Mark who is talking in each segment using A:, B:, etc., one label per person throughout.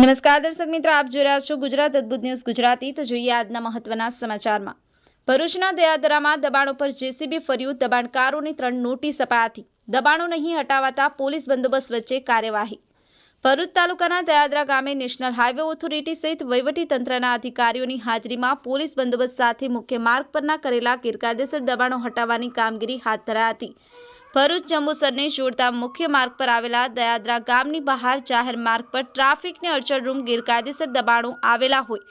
A: નમસ્કાર દર્શક મિત્રો, આપ જોઈ રહ્યા છો ગુજરાત અદ્ભુત ન્યૂઝ ગુજરાતી. તો જોઈએ આજના મહત્વના સમાચારમાં. ભરૂચના દયાદરામાં દબાણ ઉપર જેસીબી ફર્યું દબાણકારોની ત્રણ નોટિસ અપાયાથી દબાણો નહીં હટાવાતા પોલીસ બંદોબસ્ત વચ્ચે કાર્યવાહી. ભરૂચ તાલુકાના દયાદરા ગામે નેશનલ હાઈવે ઓથોરિટી સહિત તંત્રના અધિકારીઓની હાજરીમાં પોલીસ બંદોબસ્ત સાથે મુખ્ય માર્ગ પરના કરેલા ગેરકાયદેસર દબાણો હટાવવાની કામગીરી હાથ ધરાઈ હતી. ભરૂચ જંબુસરને જોડતા મુખ્ય માર્ગ પર આવેલા દયાદરા ગામની બહાર જાહેર માર્ગ પર ટ્રાફિકને અડચણરૂપ ગેરકાયદેસર દબાણો આવેલા હોય,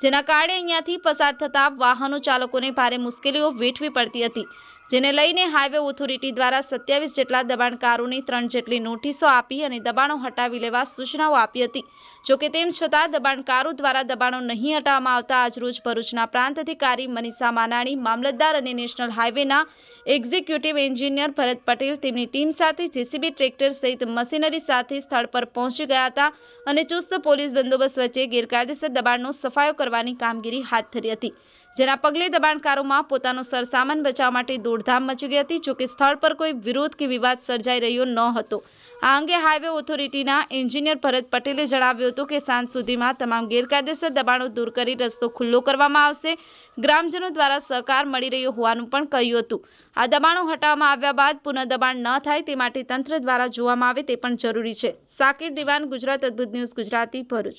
A: જેના કારણે અહીંયાથી પસાર થતા વાહનો ચાલકોને ભારે મુશ્કેલીઓ વેઠવી પડતી હતી. જેને લઈને હાઈવે ઓથોરિટી દ્વારા સત્યાવીસ જેટલા દબાણકારોને ત્રણ જેટલી નોટિસો આપી અને દબાણો હટાવી લેવા સૂચનાઓ આપી હતી. જોકે તેમ છતાં દબાણકારો દ્વારા દબાણો નહીં હટાવવામાં આવતા આજરોજ ભરૂચના પ્રાંત અધિકારી મનીષા માનાણી, મામલતદાર અને નેશનલ હાઈવેના એક્ઝિક્યુટિવ એન્જિનિયર ભરત પટેલ તેમની ટીમ સાથે જેસીબી ટ્રેક્ટર સહિત મશીનરી સાથે સ્થળ પર પહોંચી ગયા હતા અને ચુસ્ત પોલીસ બંદોબસ્ત વચ્ચે ગેરકાયદેસર દબાણનો સફાયો કરવાની કામગીરી હાથ ધરી હતી. જેના પગલે દબાણકારોમાં પોતાનો સરસામાન બચાવવા માટે દોડધામ મચી ગઈ હતી, જોકે સ્થળ પર કોઈ વિરોધ કે વિવાદ સર્જાઈ રહ્યો ન હતો. આ અંગે હાઈવે ઓથોરિટીના એન્જિનિયર ભરત પટેલે જણાવ્યું હતું કે સાંજ સુધીમાં તમામ ગેરકાયદેસર દબાણો દૂર કરી રસ્તો ખુલ્લો કરવામાં આવશે. ગ્રામજનો દ્વારા સહકાર મળી રહ્યો હોવાનું પણ કહ્યું હતું. આ દબાણો હટાવવામાં આવ્યા બાદ પુનઃ દબાણ ન થાય તે માટે તંત્ર દ્વારા જોવામાં આવે તે પણ જરૂરી છે. સાકિર દિવાન, ગુજરાત અદ્ભુત ન્યૂઝ, ગુજરાતી ભરૂચ.